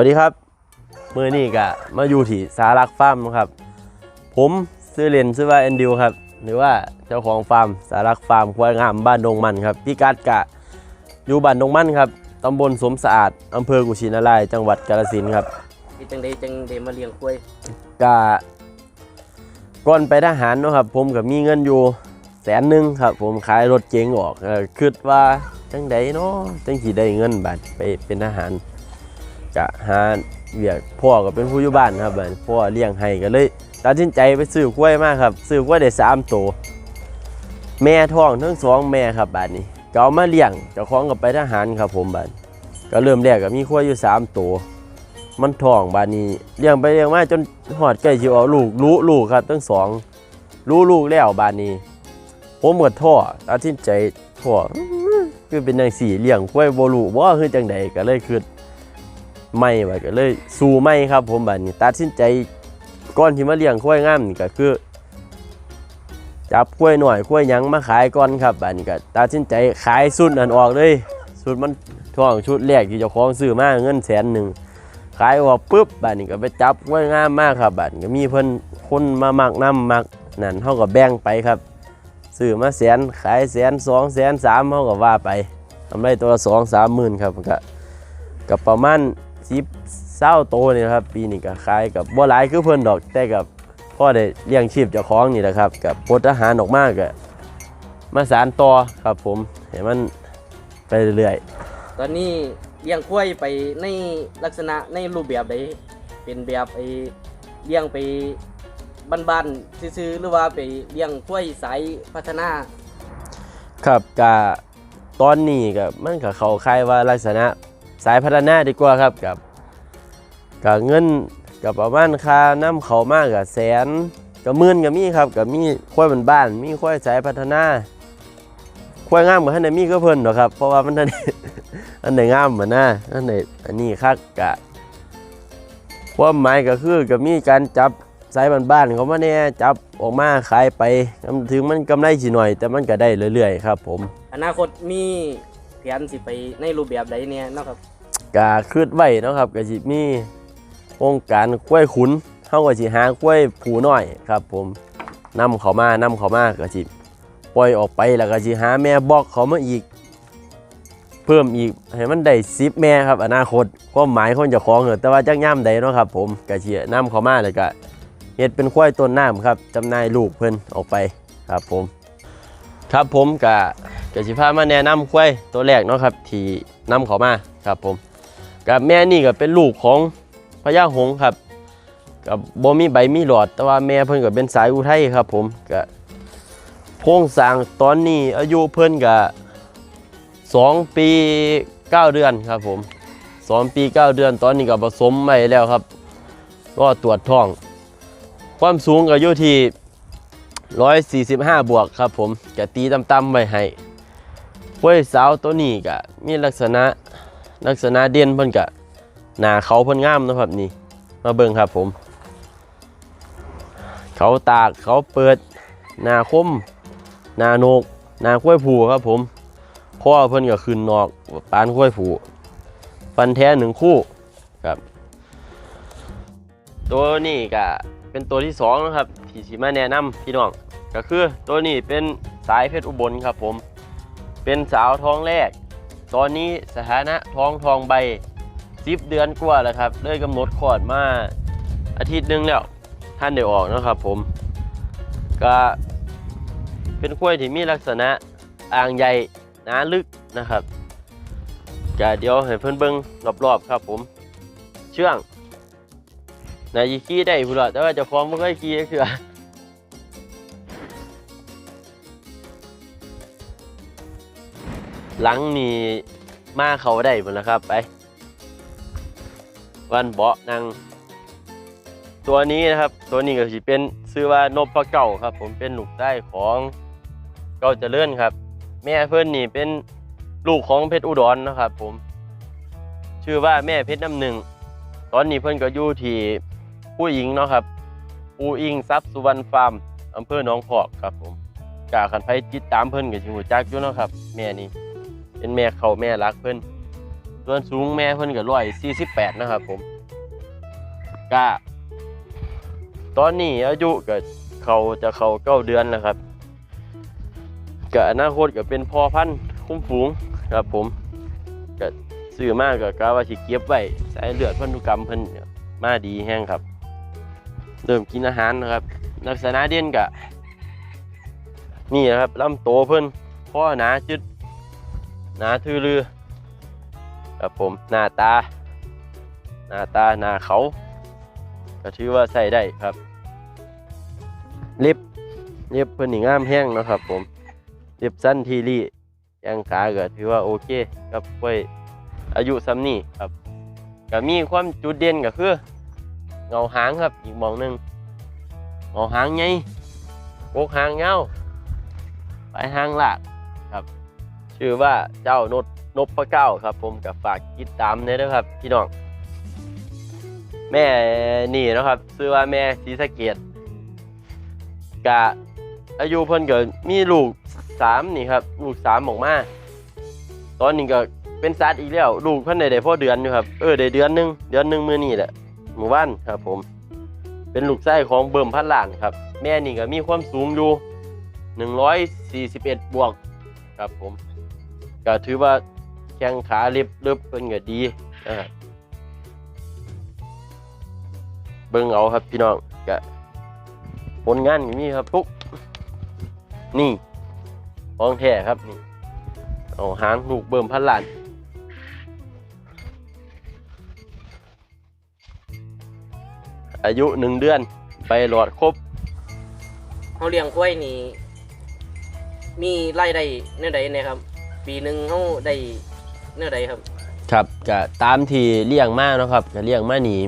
วัสดีครับมือนี้ก็มาอยู่ที่สารักฟาร์มนะครับ ผมซื้อเลนซื้อว่าแอนดิวครับ หรือว่าเจ้าของฟาร์มสารักฟาร์มควายงามบ้านดงมันครับพี่กัดกะอยู่บ้านดงมันครับตำบลสมสะอาดอำเภอกุชินารายจังหวัดกาฬสินธุ์ครับที่จังใดจังใดมาเลี้ยงกล้วยกะก่อนไปทหารเนาะครับ ผมก็มีเงินอยู่แสนหนึ่งครับ ผมขายรถเก๋งออกเออคิดว่าจังใดเนาะจังสิได้เงินบาทไปเป็นทหาร กะหาเวียกพ่อก็เป็นผู้อยู่บ้านครับบัดพ่อเลี้ยงให้ก็เลยตัดสินใจไปซื้อกล้วยมาครับ ซื้อกล้วยได้สามตัวแม่ท้องทั้งสองแม่ครับบาดนี้ก็เอามาเลี้ยงเจ้าของก็ไปทหารครับผมบาดก็เริ่มแรกก็มีกล้วยอยู่สามตัวมันท้องบานนี้เลี้ยงไปเลี้ยงมาจนหอดใกล้จะเอาลูกรู้ลูกครับทั้งสองรู้ลูกแล้วบานนี้ผมหมดท่อตัดสินใจท่อคือเป็นจังสี่เลี้ยงกล้วยโบลูว่าคือจังใดก็เลยคือ ไม่ไว้ก็เลยสู้ไม่ครับ ผมบานนี้ตัดสินใจก่อนที่มาเลี้ยงกล้วยงามนี่ก็คือ จับกล้วยหน่อยกล้วยยังมาขายก่อนครับบานนี้ก็ตัดสินใจขายสุดอันออกเลยสุดมันท่องชุดแรกที่เจ้าของซื้อมาเงินแสนหนึ่งขายออกปุ๊บบัดนี้ก็ไปจับไว้งามมากครับบัดนี้ก็มีเพิ่นคนมามักน้ำมักนั่นเฮาก็แบ่งไปครับซื้อมาแสนขายแสนสองแสนสามเฮาก็ว่าไปทำไรตัวละสองสามหมื่นครับก็ก็ประมาณ สิบเศร้าโตนี่นะครับ ปีนี้ก็ขายกับบ่หลายคือเพิ่นดอกแต่กับพ่อได้เลี้ยงชีพเจ้าของนี่แหละครับกับพดอาหารออกมากก็มาสานต่อครับผมให้มันไปเรื่อยๆตอนนี้เลี้ยงกล้วยไปในลักษณะในรูปแบบใดเป็นแบบไอ้เลี้ยงไปบ้านๆซื่อๆหรือว่าไปเลี้ยงกล้วยสายพัฒนา ครับกะตอนนี้ก็มันก็เขาคายว่าลักษณะ สายพัฒนาดีกว่าครับกับกับเงินกับประมาณค่าน้ำเขามากกับแสนกับหมื่นกับมีครับกับมีควายบ้านๆมีควายสายพัฒนาควายงามกับท่านใดมีก็เพิ่นหรอกครับเพราะว่ามันท่านอันไหนงามเหมือนนะอันไหนอันนี้คักกะความหมายก็คือกับมีการจับสายบ้านๆเขามาเนี่ยจับออกมาขายไปถึงมันกำไรสิหน่อย แต่มันก็ได้เรื่อยๆ ครับ ผม อนาคตมีแผ นสิไปในรูปแบบใดเนี่ยเนาะครับกาคืดไว้เนาะครับก็สิมีโครงการกล้วยขุนเฮาก็สิหากล้วยผูน้อยครับ ผมนำเขามานำเขามาก็สิปล่อยออกไปแล้วก็สิหาแม่บอกเขามาอีก เพิ่มอีกให้มันได้10แม่ครับ อนาคตความหมายของเจ้องเนอแต่ว่าจักย่ำใดเนาะครับ ผมก็สินำเขามาแล้วก็เฮ็ดเป็นควยต้นน้ำครับจำหน่ายลูกเพิ่นออกไปครับผม ครับผมก็ ก็สิพามาแนะนำควายตัวแรกเนาะครับที่นำเขามาครับผมกับแม่นี่ก็เป็นลูกของพญาหงครับกับบ่มีใบมีหลอด แต่ว่าแม่เพิ่นก็เป็นสายอุทัยครับผมก็โพงสร้างตอนนี้อายุเพิ่นก็สองปีเก้าเดือนครับผมสองปีเก้าเดือนตอนนี้ก็ผสมใหม่แล้วครับก็ตรวจท้อง ความสูงก็อยู่ที่145 บวกครับผมก็ตีต่ำๆไว้ให้ กล้วยสาวตัวนี้ก็มีลักษณะลักษณะเด่นเพิ่นกะหน้าเขาเพิ่นงามนะครับนี่ มาเบิ่งครับผม เขาตากเขาเปิดหน้าคมหน้าโนกหน้าข้วยผูครับผมข้อเพิ่นก็ขึ้นนอกปานข้วยผูฟันแท้หนึ่งคู่ครับ ตัวนี้ก็เป็นตัวที่สองนะครับที่สิมาแนะนำพี่น้องก็คือตัวนี้เป็นสายเพชรอุบลครับผม เป็นสาวท้องแรก ตอนนี้สถานะท้องทองใบสิบเดือนกว่าแล้วครับเลยกำหนดคลอดมาอาทิตย์หนึงแล้วท่านได้ออกนะครับ ผมก็เป็นกล้วยที่มีลักษณะอ่างใหญ่หนาลึกนะครับก็เดี๋ยวให้เพื่อนเบิ้งรอบๆครับผม เชื่องนายขี่ได้พุ่นละแต่ว่าจะคล้องไม่เคยขี่คือ หลังนี่มาเขาได้หมดแล้วครับไปวันเบาะนางตัวนี้นะครับตัวนี้ก็สิเป็นชื่อว่านบพะเก่าครับ ผมเป็นลูกได้ของเก่าเจริญครับ แม่เพื่อนนี่เป็นลูกของเพชรอุดรนะครับ ผม ชื่อว่าแม่เพชรน้ำหนึ่งตอนนี้เพื่อนก็อยู่ที่ผู้หญิงเนาะครับปูอิงทรัพย์สุวรรณฟาร์มอำเภอหนองพอกครับผมกาขันไฟติดตามเพื่อนกับชิหูจักอยู่เนาะครับ แม่นี่ เป็นแม่เขาแม่รักเพิ่นส่วนสูงแม่เพิ่นก็ร้อยสี่สิบแปดนะครับผมกะตอนนี้อายุก็เขาจะเขาเก้าเดือนแล้วครับกะอนาคตก็เป็นพ่อพันธุ์คุ้มฝูงครับผมก็ซื้อมากก็กะว่าสิเก็บไว้สายเลือดพันธุกรรมเพิ่นมาดีแห้งครับเริ่มกินอาหารนะครับ ลักษณะเด่นกะนี่นะครับลำโตเพิ่นพ่อหนาจึด หนาทือลือครับผมหน้าตา หน้าตาหน้าเขา ก็ถือว่าใส่ได้ครับเล็บเล็บเพิ่นนี่งามแห้งนะครับ ผมเล็บสั้นทีรียังขาก็ถือว่าโอเคครับไว้อายุซ้ำนี่ครับก็มีความจุดเด่นก็คือเงาหางครับอีกมองหนึ่งเงาหางไงโกหางเงาไปลายหางลาก ชื่อว่าเจ้านดนพเก้าครับ ผมกับฝากติดตามเลยนะครับ พี่น้อง แม่นี่นะครับชื่อว่าแม่ศรีสะเกดกะอายุเพิ่นก็มีลูกสามนี่ครับ ลูกสามออกมาตอนนี้ก็เป็นสัตว์อีกแล้ว ลูกเพิ่นได้ได้พอเดือนอยู่ครับเออได้เดือนหนึงเดือนหนึงมือนี้แหละหมู่บ้านครับ ผม เป็นลูกไส้ของเบิ่มพันล้านครับ แม่นี่ก็มีความสูงอยู่141 บวกครับผม ก็ถือว่าแข้งขาเล็บเล็บเพิ่นก็ดีนะครับเบิ่งเอาครับพี่น้องก็ผลงานก็มีครับทุกนี่ของแท้ครับนี่เอาหางลูกเบิ่มพันล้านอายุหนึ่งเดือนไปหลอดครบเฮาเลี้ยงควายนี่มีรายได้แนวใดเนะครับ ปีหนึ่งเฮาได้แนวใดครับ ครับก็ตามที่เลี้ยงมาเนาะครับก็เลี้ยงมานี่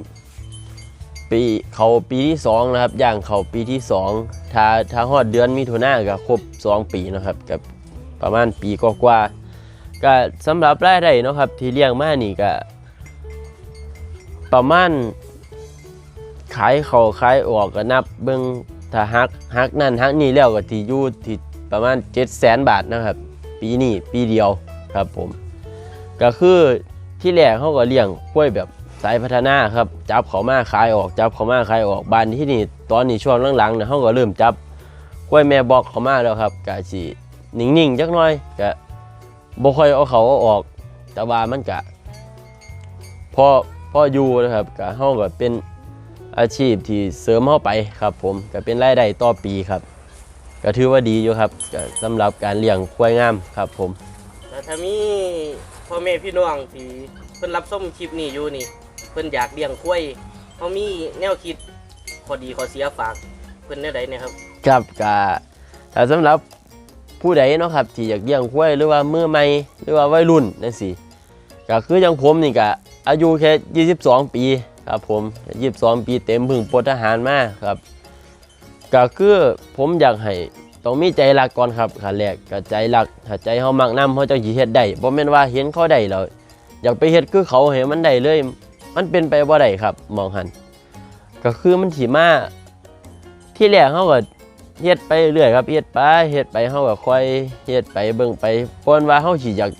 ปีเขาปีที่สองนะครับย่างเขาปีที่สองถ้าถ้าฮอดเดือนมิถุนายนก็ครบสองปีเนาะครับกับประมาณปีกว่าๆก็สำหรับรายได้เนาะครับที่เลี้ยงมานี่ก็ประมาณขายเขาขายออกก็นับเบิ่งถ้าฮักฮักนั่นฮักนี่แล้วก็ที่อยู่ที่ประมาณ7 0 0 0 0 0 บาทนะครับ ปีนี้ปีเดียวครับผม ก็คือที่แรกเขาก็เลี้ยงกล้วยแบบสายพัฒนาครับจับเขามาขายออกจับเขามาขายออกบานที่นี่ตอนนี้ช่วงหลังๆเนี่ยเขาก็เริ่มจับกล้วยแม่บอกเขามาแล้วครับกะสินิ่งๆจักหน่อยกะบ่ค่อยเอาเขาเอาออก แต่ว่ามันกะพอพออยู่นะครับกะเขาก็เป็นอาชีพที่เสริมเข้าไปครับผมก็เป็นรายได้ต่อปีครับ ก็ถือว่าดีอยู่ครับก็สำหรับการเลี้ยงกล้วยงามครับผมแต่ถ้ามีพ่อแม่พี่น้องที่เพิ่นรับชมคลิปนี้อยู่นี่ เพิ่นอยากเลี้ยงควายเฮามีแนวคิดข้อดีข้อเสียฝากเพิ่นแนวใดเนะครับ ครับกะแต่สำหรับผู้ใดเนาะครับที่อยากเลี้ยงควายหรือว่ามือใหม่หรือว่าวัยรุ่นนั่นสิก็คืออย่างผมนี่ก็อายุแค่ 22 ปีครับผม 22 ปีเต็มเพึ่งปลดทหารมาครับ ก็คือผมอยากให้ต้องมีใจรักก่อนครับขั้นแรกก็ใจรักถ้าใจเฮามักนำเฮาจังสิเฮ็ดได้บ่แม่นว่าเห็นเขาได้แล้วอยากไปเฮ็ดคือเขาให้มันได้เลย มันเป็นไปบ่ได้ครับมองหันก็คือมันสิมาที่แรกเฮาก็เฮ็ดไปเรื่อยครับเฮ็ดไปเฮ็ดไปเฮาก็ค่อยเฮ็ดไปเบิ่งไปก่อนว่าเฮาสิอยาก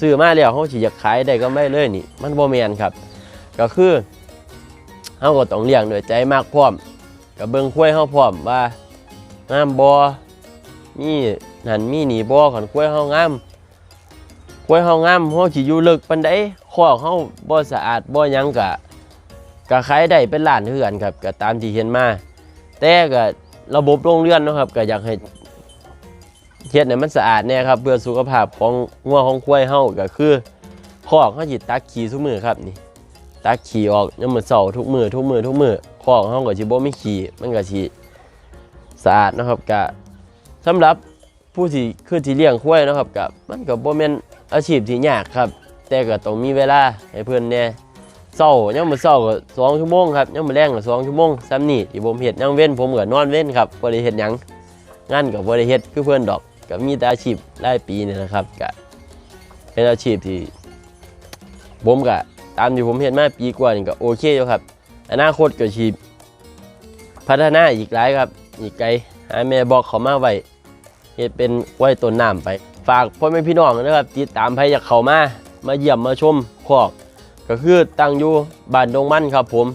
ซื้อมาแล้วเฮาสิอยากขายได้ก็ไม่เลยนี่ มันบ่แม่นครับ ก็คือเฮาก็ต้องเลี้ยงด้วยใจมากพร้อม ก็เบิ่งควายเฮาพร้อมว่างามบ่มีนั่นมีหนีบ่คันควายเฮางามควายเฮางามเฮาสิอยู่ลึกปานใดคอกเฮาบ่สะอาดบ่หยังก็ก็ขายได้เป็นล้านคือนครับก็ตามที่เห็นมาแต่ก็ระบบโรงเรือนนะครับก็อยากให้เฮ็ดให้มันสะอาดแน่ครับเพื่อสุขภาพของงัวของควายเฮาก็คือคอกเฮาสิตักขี้ทุกมื้อครับนี่ตักขี้ออกยามมื้อเช้าทุกมื้อทุกมื้อทุกมื้อ คอกเฮาก็สิบ่มีขี้มันก็สิสะอาดนะครับก็สำหรับผู้ที่คือที่เลี้ยงควายนะครับก็มันก็บ่แม่นอาชีพที่ยากครับ แต่ก็ต้องมีเวลาให้เพิ่นแหน่เศร้ายังมือเศร้าก็สองชั่วโมงครับยังมือแรงก็สองชั่วโมงซ้ำนี่ที่ผมเห็ดยังเว้นผมก็นอนเว้นครับบ่ได้เฮ็ดหยังงานก็บ่ได้เฮ็ดคือเพื่อนดอกก็มีแต่อาชีพรายปีนี่นะครับก็เป็นอาชีพที่ผมก็ตามที่ผมเห็นมาปีกว่านี่ก็โอเคอยู่ครับ อนาคตก็ชีพัฒนาอีกหลายครับ อีกไกลหาแม่บอกเขามาไว้เฮ็ดเป็นไว้ต้นน้ำไป ฝากพ่อแม่พี่น้องนะครับ ติดตามใครอยากเข้ามามาเยี่ยมมาชมคอก ก็คือตั้งอยู่บ้านดงมันครับผม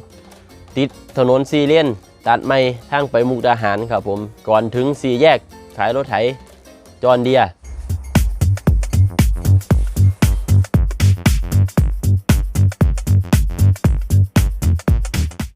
ตติดถนนซีเลนตัดไม่ทางไปมุกดาหารครับผม ก่อนถึงสี่แยกขายรถไถจอนเดีย